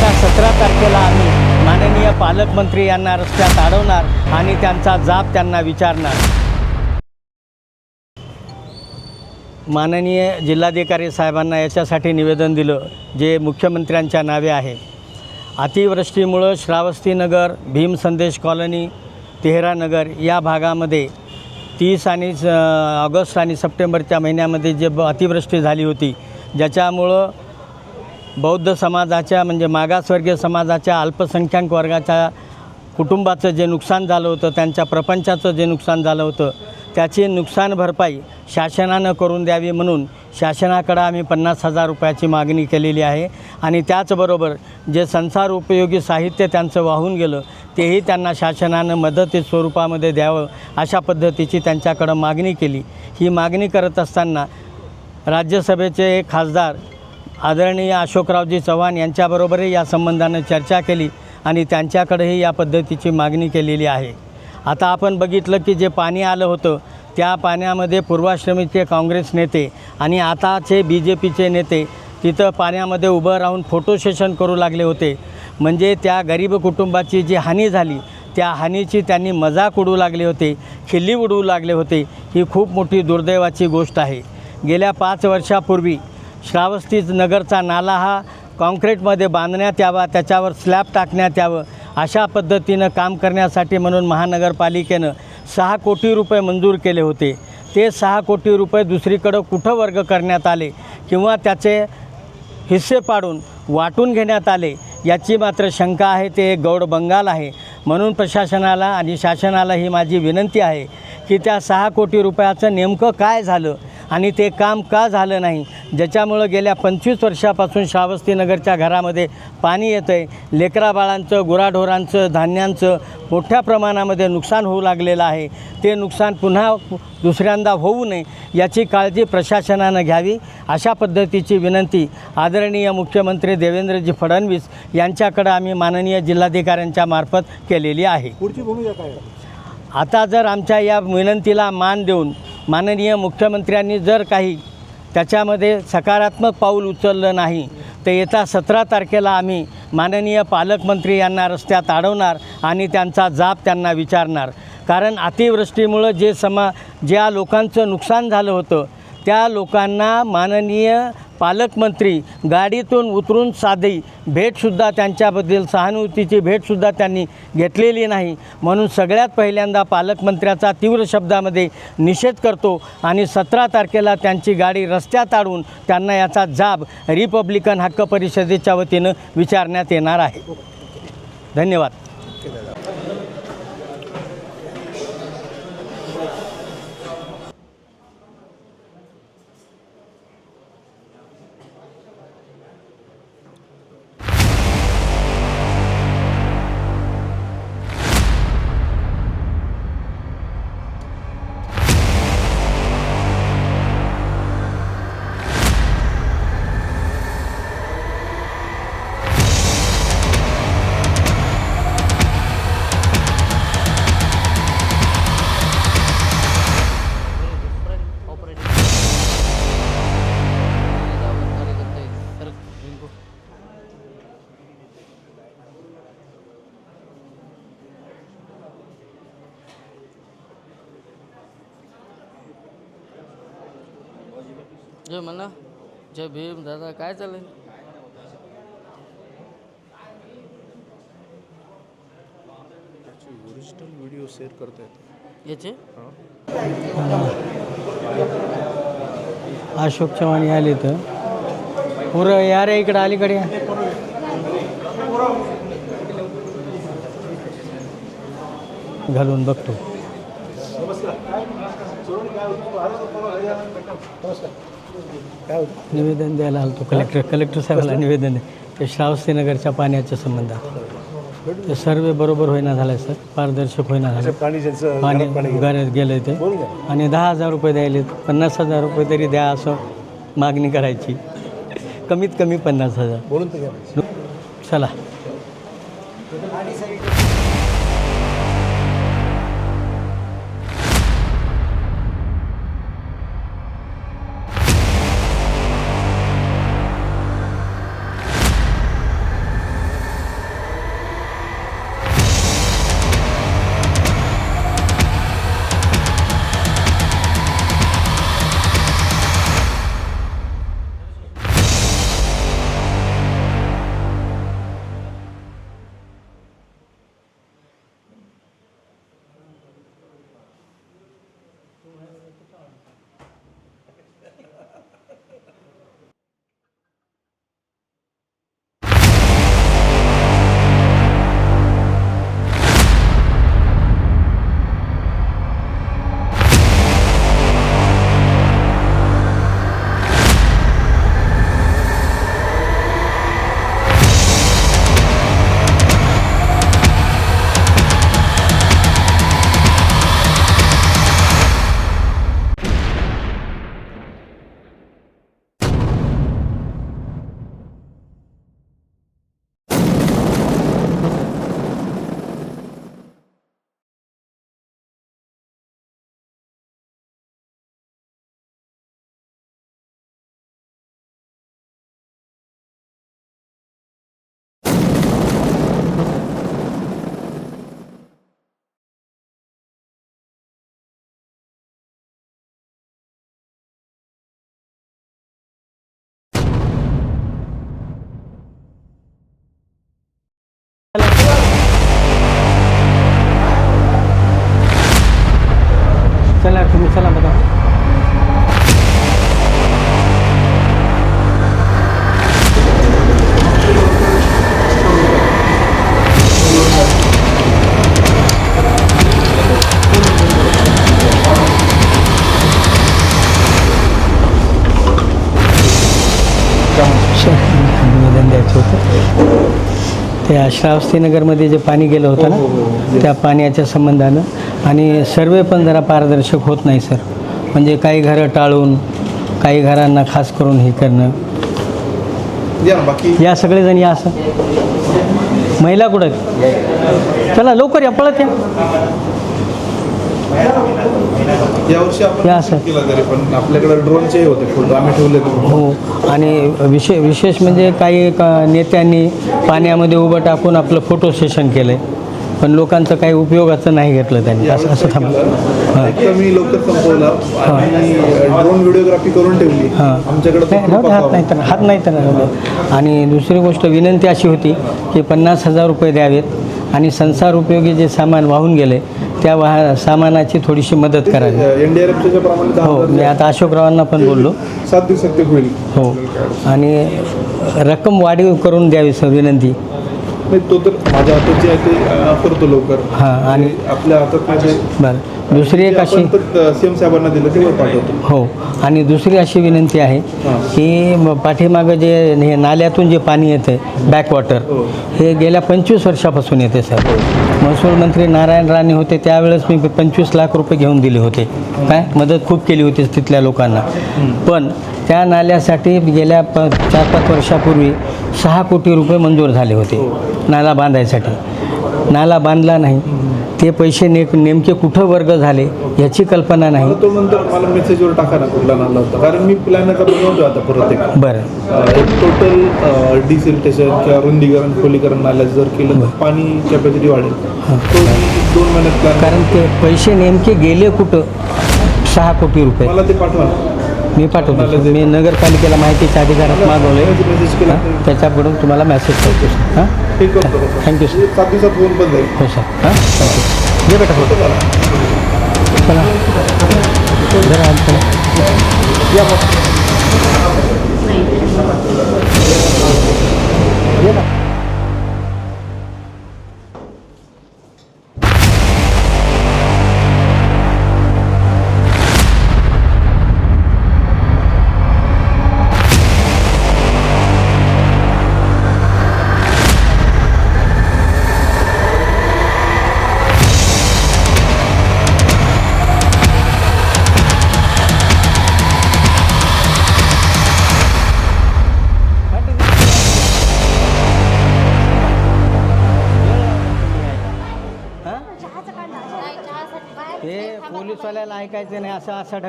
येत्या सतरा तारखेला आम्ही माननीय पालकमंत्री यांना रस्त्यात अडवणार आणि त्यांचा जाब त्यांना विचारणार. माननीय जिल्हाधिकारी साहेबांना याच्यासाठी निवेदन दिलं जे मुख्यमंत्र्यांच्या नावे आहे. अतिवृष्टीमुळं श्रावस्तीनगर भीम संदेश कॉलनी तेहरानगर या भागामध्ये तीस आणि स- ऑगस्ट आणि सप्टेंबरच्या महिन्यामध्ये जे अतिवृष्टी झाली होती ज्याच्यामुळं बौद्ध समाजाच्या म्हणजे मागासवर्गीय समाजाच्या अल्पसंख्याक वर्गाच्या कुटुंबाचं जे नुकसान झालं होतं त्यांच्या प्रपंचाचं जे नुकसान झालं होतं त्याची नुकसान भरपाई शासनानं करून द्यावी म्हणून शासनाकडं आम्ही पन्नास हजार रुपयाची मागणी केलेली आहे. आणि त्याचबरोबर जे संसार उपयोगी साहित्य त्यांचं वाहून गेलं तेही त्यांना शासनानं मदती स्वरूपामध्ये द्यावं अशा पद्धतीची त्यांच्याकडं मागणी केली. ही मागणी करत असताना राज्यसभेचे खासदार आदरणीय अशोकरावजी चव्हाण यांच्याबरोबरही या संबंधानं चर्चा केली आणि त्यांच्याकडेही या पद्धतीची मागणी केलेली आहे. आता आपण बघितलं की जे पाणी आलं होतं त्या पाण्यामध्ये पूर्वाश्रमीचे काँग्रेस नेते आणि आताचे बी जे पीचे नेते तिथं पाण्यामध्ये उभं राहून फोटो सेशन करू लागले होते. म्हणजे त्या गरीब कुटुंबाची जी हानी झाली त्या हानीची त्यांनी मजाक उडू लागले होते खिल्ली उडवू लागले होते. ही खूप मोठी दुर्दैवाची गोष्ट आहे. गेल्या पाच वर्षापूर्वी श्रावस्ती नगरचा नाला हा कॉन्क्रीटमध्ये बांधण्यात यावा त्याच्यावर स्लॅब टाकण्यात यावं अशा पद्धतीनं काम करण्यासाठी म्हणून महानगरपालिकेनं सहा कोटी रुपये मंजूर केले होते. ते सहा कोटी रुपये दुसरीकडं कुठं वर्ग करण्यात आले किंवा त्याचे हिस्से पाडून वाटून घेण्यात आले याची मात्र शंका आहे ते एक गौड बंगाल आहे. म्हणून प्रशासनाला आणि शासनाला ही माझी विनंती आहे की त्या सहा कोटी रुपयाचं नेमकं काय झालं आणि ते काम का झालं नाही? ज्याच्यामुळं गेल्या पंचवीस वर्षापासून श्रावस्तीनगरच्या घरामध्ये पाणी येतं आहे लेकरा बाळांचं गुराढोरांचं धान्यांचं मोठ्या प्रमाणामध्ये नुकसान होऊ लागलेलं आहे. ते नुकसान पुन्हा दुसऱ्यांदा होऊ नये याची काळजी प्रशासनानं घ्यावी. अशा पद्धतीची विनंती आदरणीय मुख्यमंत्री देवेंद्रजी फडणवीस यांच्याकडं आम्ही माननीय जिल्हाधिकाऱ्यांच्या मार्फत केलेली आहे. पुढची भूमिका काय आहे? आता जर आमच्या या विनंतीला मान देऊन माननीय मुख्यमंत्र्यांनी जर काही त्याच्यामध्ये सकारात्मक पाऊल उचललं नाही तर येत्या सतरा तारखेला आम्ही माननीय पालकमंत्री यांना रस्त्यात अडवणार आणि त्यांचा जाब त्यांना विचारणार. कारण अतिवृष्टीमुळं जे समा ज्या लोकांचं नुकसान झालं होतं त्या लोकांना माननीय पालकमंत्री गाडीतून उतरून साधी भेटसुद्धा त्यांच्याबद्दल सहानुभूतीची भेटसुद्धा त्यांनी घेतलेली नाही. म्हणून सगळ्यात पहिल्यांदा पालकमंत्र्याचा तीव्र शब्दामध्ये निषेध करतो आणि सतरा तारखेला त्यांची गाडी रस्त्यात आणून त्यांना याचा जाब रिपब्लिकन हक्क परिषदेच्या वतीनं विचारण्यात येणार आहे. धन्यवाद. जय म्हणा जय भीम दादा काय चाललंय? त्याची ओरिजिनल व्हिडिओ शेअर करता येते. याचे? अशोक चव्हाण आले तर पुरं या रे इकडं अलीकडे. या. घालून बघतो. काय होतं निवेदन द्यायला आलो कलेक्टर कलेक्टर साहेबाला निवेदन आहे ते श्रावस्तीनगरच्या पाण्याच्या संबंधात. ते सर्वे बरोबर होईना झालं सर. पारदर्शक होईना झालं पाणी ज्यांचं पाणी घरात पाणी गेलं. घरात गेलं ते. आणि दहा हजार रुपये द्यायले पन्नास हजार रुपये तरी द्या असं मागणी करायची. कमीत कमी पन्नास हजार. बोलून तर घ्या. चला. चला त्या श्रावस्तीनगरमध्ये जे पाणी गेलं होतं ना त्या पाण्याच्या संबंधानं. आणि सर्वे पण जरा पारदर्शक होत नाही सर. म्हणजे काही घरं टाळून काही घरांना खास करून हे करणं. या ना बाकी? या सगळेजण या असं महिला कुठं? चला लवकर या पळत या. यावर्षी या आपण सर. केलं तरी पण आपल्याकडे ड्रोनचे होते फोटो आम्ही ठेवले होते हो आणि विशे विशेष म्हणजे काही क- नेत्यांनी पाण्यामध्ये उभं टाकून आपलं फोटो सेशन केलं आहे पण लोकांचं काही उपयोगाचं नाही घेतलं त्यांनी. असं असं थांबा. एक तर मी लवकर संपवलं. ड्रोन व्हिडिओग्राफी करून ठेवली. आमच्याकडे हात नाही तर हात नाही तर. आणि दुसरी गोष्ट विनंती अशी होती की पन्नास हजार रुपये द्यावेत. आणि संसार उपयोगी जे सामान वाहून गेले त्या वाह सामानाची थोडीशी मदत करावी. एनडीआरएफच्या प्रमाणे दहा हो मी आता अशोकरावांना पण बोललो. सात दिवसात ते होईल. हो. आणि रक्कम वाढीव करून द्यावी सर विनंती. नाही तो तर माझ्या हातात जे आहे ते करतो लवकर. हां आणि आपल्या हातात ते बरं. दुसरी एक अशी सीएम साहेबांना दिलं ते वर पाठवतो. हो. आणि दुसरी अशी विनंती आहे हां. की म- पाठीमागं जे हे नाल्यातून जे पाणी येतं बॅकवॉटर हो. हे गेल्या पंचवीस वर्षापासून येते सर. महसूल मंत्री नारायण राणे होते त्यावेळेस मी पंचवीस लाख रुपये घेऊन दिले होते. काय? मदत खूप केली होती तिथल्या लोकांना. पण त्या नाल्यासाठी गेल्या प चार पाच वर्षापूर्वी सहा कोटी रुपये मंजूर झाले होते नाला बांधायसाठी. नाला बांधला नाही. ते पैसे ने नेमके कुठं वर्ग झाले याची कल्पना नाही. तो नंतर मला मेसेजवर टाका ना कुठला नाला होता. कारण मी प्लॅन आता बनवतो आता परत एक बरं. एक टोटल डिसिल्टेशन किंवा रुंदीकरण खोलीकरण नाल्याचं जर केलं तर पाणी कॅपॅसिटी वाढेल. तो मी दोन महिन्यात प्लॅन कारण ते पैसे नेमके गेले कुठं? सहा कोटी रुपये. मला ते पाठवा. ना. मी पाठवतो. मी नगरपालिकेला माहितीच्या अधिकारात मागवलं मेसेज केला हां. त्याच्याकडून तुम्हाला मेसेज करतो. सर हां करतो. थँक्यू सर सात दिवसात होऊन पण जाईल. हो सर हां? थँक्यू ये बेटा फोटो चला. जरा आत चला. या मग. ये ना ऐकायचं नाही असं असं ढक